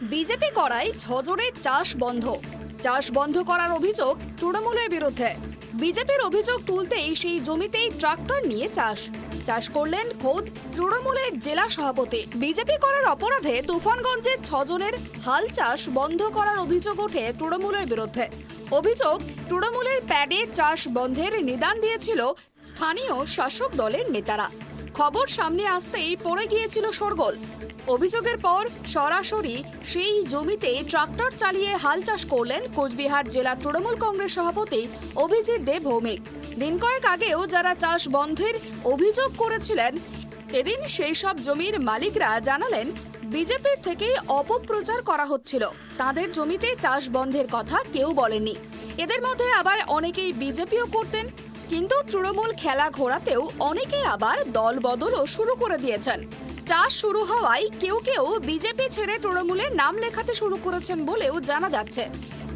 BJP করায় ছজনের চাষ বন্ধ। চাষ বন্ধ করার অভিযোগ তৃণমূলের বিরুদ্ধে। বিজেপির অভিযোগ তুলতেই সেই জমিতেই ট্রাক্টর নিয়ে চাষ। চাষ করলেন খোদ তৃণমূলের জেলা সভাপতি। বিজেপি করার অপরাধে তুফানগঞ্জের ছজনের হাল চাষ বন্ধ করার অভিযোগ ওঠে তৃণমূলের বিরুদ্ধে। অভিযোগ তৃণমূলের প্যাডে চাষ বন্ধের নিদান দিয়েছিল স্থানীয় শাসক দলের নেতারা। খবর সামনে আসতেই পড়ে গিয়েছিল শোরগোল। অভিযোগের পর সরাসরি সেই জমিতে ট্রাক্টর চালিয়ে হাল চাষ করলেন কোচবিহার জেলা তৃণমূল কংগ্রেস সভাপতি অভিজিৎ দে ভৌমিক। দিন কয়েক আগেও যারা চাষ বন্ধের অভিযোগ করেছিলেন, এদিন সেই সব জমির মালিকরা জানালেন, বিজেপির থেকেই অপপ্রচার করা হচ্ছিল। তাদের জমিতে চাষ বন্ধের কথা কেউ বলেনি এদের মধ্যে আবার অনেকেই বিজেপিও করতেন, কিন্তু তৃণমূল খেলা ঘোরাতেও অনেকেই আবার দল বদলও শুরু করে দিয়েছেন। চাষ শুরু হওয়ায় কেউ কেউ বিজেপি ছেড়ে তৃণমূলের নাম লেখাতে শুরু করেছেন বলেও জানা যাচ্ছে।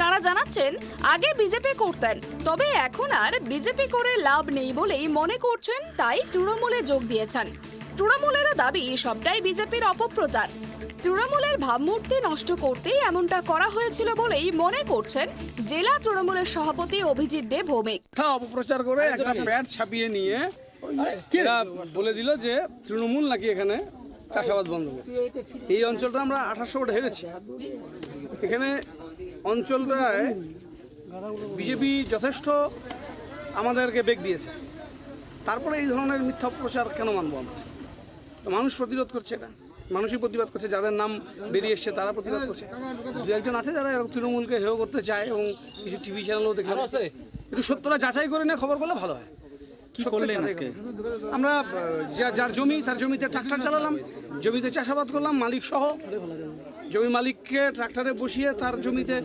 তারা জানাচ্ছেন আগে বিজেপি করতেন তবে এখন আর বিজেপি করে লাভ নেই বলেই মনে করছেন তাই তৃণমূলে যোগ দিয়েছেন। তৃণমূলেরও দাবি সবটাই বিজেপির অপপ্রচার। তৃণমূলের ভাবমূর্তি নষ্ট করতেই এমনটা করা হয়েছিল বলেই মনে করছেন জেলা তৃণমূলের সভাপতি অভিজিৎ দেব ভৌমিক। অপপ্রচার করে একটা প্যাড ছাপিয়ে নিয়ে বলে দিল যে তৃণমূল নাকি এখানে চাষাবাদ বন্ধ করেছে। এই অঞ্চলটা আমরা আঠাশশো ভোটে হেরেছি। এখানে অঞ্চলটায় বিজেপি যথেষ্ট আমাদেরকে বেগ দিয়েছে। তারপরে এই ধরনের মিথ্যা প্রচার কেন মানবো আমরা? মানুষ প্রতিরোধ করছে এটা। মানুষই প্রতিবাদ করছে যাদের নাম বেরিয়ে এসছে তারা প্রতিবাদ করছে। দু একজন আছে যারা এরকম তৃণমূলকে হেয় করতে চায় এবং কিছু টিভি চ্যানেলও দেখলাম একটু সত্যটা যাচাই করে নিয়ে খবর করলে ভালো হয়। কি করলেন আজকে? আমরা যার জমি তার জমিতে ট্রাক্টর চালালাম জমিতে চাষাবাদ করলাম মালিক সহ। জমি মালিককে ট্রাক্টরে বসিয়ে তার জমিতে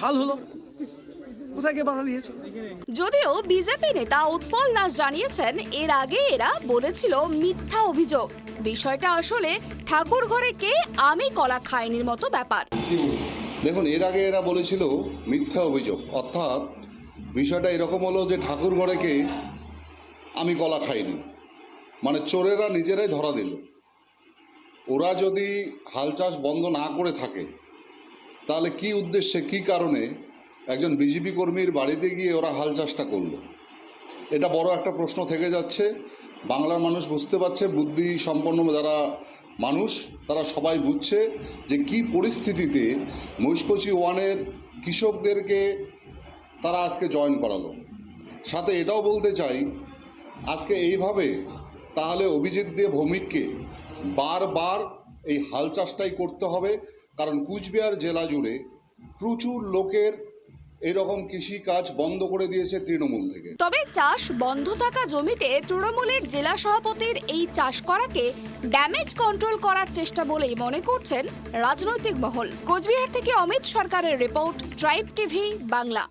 হাল হলো। কোথায় বাধা দিয়েছে? যদিও বিজেপি নেতা উৎপল দাস জানিয়েছেন এর আগে এরা বলেছিল মিথ্যা অভিযোগ। বিষয়টা আসলে ঠাকুর ঘরে কে আমি কলা খাইনির মতো ব্যাপার। দেখুন এর আগে এরা বলেছিল মিথ্যা অভিযোগ অর্থাৎ বিষয়টা এরকম হলো যে ঠাকুর ঘরেকে আমি কলা খাইনি। মানে চোরেরা নিজেরাই ধরা দিল। ওরা যদি হাল চাষ বন্ধ না করে থাকে, তাহলে কি উদ্দেশ্যে, কি কারণে একজন বিজেপি কর্মীর বাড়িতে গিয়ে ওরা হাল চাষটা করল? এটা বড় একটা প্রশ্ন থেকে যাচ্ছে। বাংলার মানুষ বুঝতে পারছে, বুদ্ধি সম্পন্ন যারা মানুষ, তারা সবাই বুঝছে যে কি পরিস্থিতিতে মহিষকচি ওয়ানের কৃষকদেরকে তারা আজকে জয়েন করালো। সাথে এটাও বলতে চাই, আজকে এইভাবে তাহলে অভিজিৎ দিয়ে ভৌমিককে বারবার এই হাল চাষটাই করতে হবে, কারণ কুচবিহার জেলা জুড়ে প্রচুর লোকের এরকম কৃষি কাজ বন্ধ করে দিয়েছে তৃণমূল থেকে। তবে চাষ বন্ধ থাকা জমিতে তৃণমূলের জেলা সভাপতির এই চাষ করাকে ড্যামেজ কন্ট্রোল করার চেষ্টা বলেই মনে করছেন রাজনৈতিক মহল। কোচবিহার থেকে অমিত সরকারের রিপোর্ট ট্রাইব টিভি বাংলা।